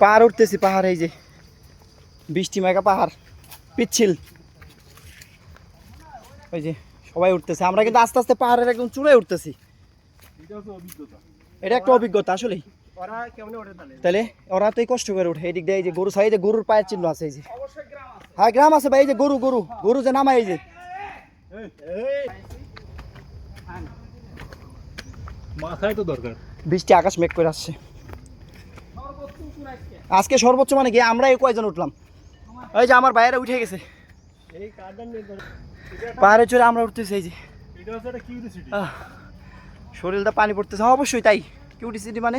পাহাড় উঠতেছি পাহাড় এই যে। বৃষ্টি মেঘা পাহাড় পিচ্ছিল। ওই যে সবাই উঠতেছে। আমরা কিন্তু আস্তে আস্তে পাহাড়ের একদম চূড়ায় উঠতেছি। এটা একটা অভিজ্ঞতা আসলেই। ওরা কেমনে ওঠে তাহলে তাহলে ওরা তো এই কষ্ট করে উঠে এই দিক দিয়ে এই যে গরু সাইডে গরুর পায়ের চিহ্ন আছে এই যে। হ্যাঁ গ্রাম আছে ভাই এই যে গরু গরু। গরু যে নামায় এই যে। মাথায় তো দরকার। বৃষ্টি আকাশ মেঘ করে আসছে। আজকে সর্বোচ্চ মানে কি? আমরা এই কয়জন উঠলাম? ওই যে আমার বাইরে উঠে গেছে। এই পাহাড়ে চড়ে আমরা উঠতেছি এই যে। শরীরটা পানি পড়তেছে। হ্যাঁ, অবশ্যই তাই। কিউটিসিটি মানে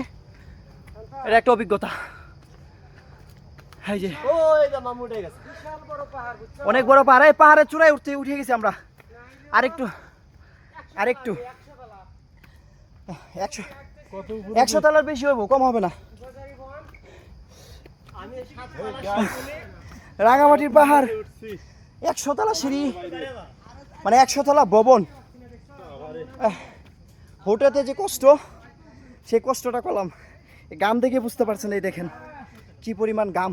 এটা একটা অভিজ্ঞতা। এই অনেক বড় পাহাড়। এই পাহাড়ের চূড়ায় উঠতে উঠে গেছি আমরা। আরেকটু আরেকটু। একশো একশো তলার বেশি হইব কম হবে না। রাঙামাটির পাহাড়। একশো তলা সিঁড়ি। মানে একশো তলা ভবন। আহ, হোটেতে যে কষ্ট সেই কষ্টটা করলাম। গাম দেখে বুঝতে পারছেন এই দেখেন কি পরিমাণ গাম।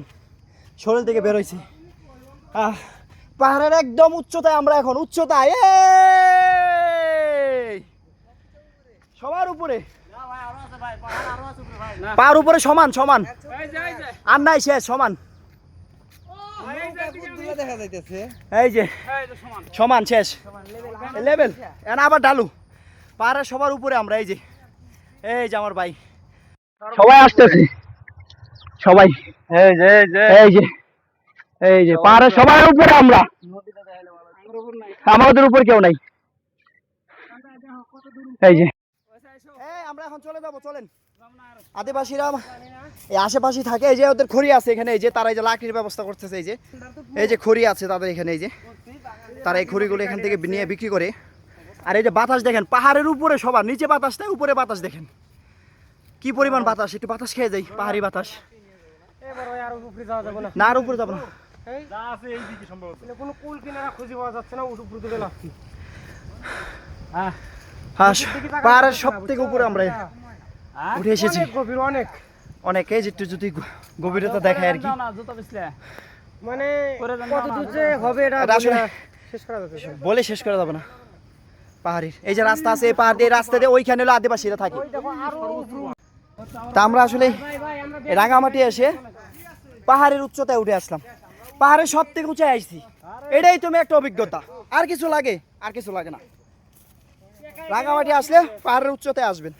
শরীর থেকে বেরোইছে আহ, পাহাড়ের একদম উচ্চতায় আমরা এখন উচ্চতায় এই! সবার উপরে। পাহাড় উপরে সমান সমান। আর নাই শেষ সমান। এই যে সমান শেষ। লেভেল এখন আবার ডালু। পাহাড়ের সবার উপরে আমরা এই যে। এই যে আমার ভাই। সবাই আসতেছে। সবাই। এই যে এই যে। এই যে। এই যে পাহাড়ের সবার উপরে আমরা। আমাদের উপর কেউ নাই। এই যে। এই আমরা এখন চলে যাব চলেন। আদিবাসীরা এই আশেপাশে থাকে এই যে ওদের খড়ি আছে এখানে এই যে তারা এই যে লাকড়ির ব্যবস্থা করতেছে এই যে। এই যে খড়ি আছে তাদের এখানে এই যে। তারা এই খড়িগুলো এখান থেকে নিয়ে বিক্রি করে। আর এই যে বাতাস দেখেন পাহাড়ের উপরে সবার নিচে বাতাস নেই উপরে বাতাস দেখেন। কি পরিমাণ বাতাস একটু বাতাস খেয়ে যাই পাহাড়ি বাতাস। এবার ওই আর উপরে যাওয়া যাবে না। না আর উপরে যাব না। কোনো কুল কিনারা খুঁজে পাওয়া যাচ্ছে না উপর দিকে লাগছি হ্যাঁ হ্যাঁ। পাহাড়ের সব থেকে উপরে আমরা উঠে এসেছি। অনেক গভীর অনেক। অনেক এই যে যদি গভীরতা দেখায় আর কি। মানে কত দূর যে হবে এটা শেষ করা না। বলে শেষ করা যাবে না। পাহাড়ির এই যে রাস্তা আছে এই পাহাড় দিয়ে রাস্তা দিয়ে ওইখানে হলো আদিবাসীরা থাকে। তা আমরা আসলে এই রাঙামাটি এসে পাহাড়ের উচ্চতায় উঠে আসলাম। পাহাড়ের সব থেকে উঁচায় আসছি এটাই তুমি একটা অভিজ্ঞতা। আর কিছু লাগে আর কিছু লাগে না। রাঙামাটি আসলে পাহাড়ের উচ্চতায় আসবেন।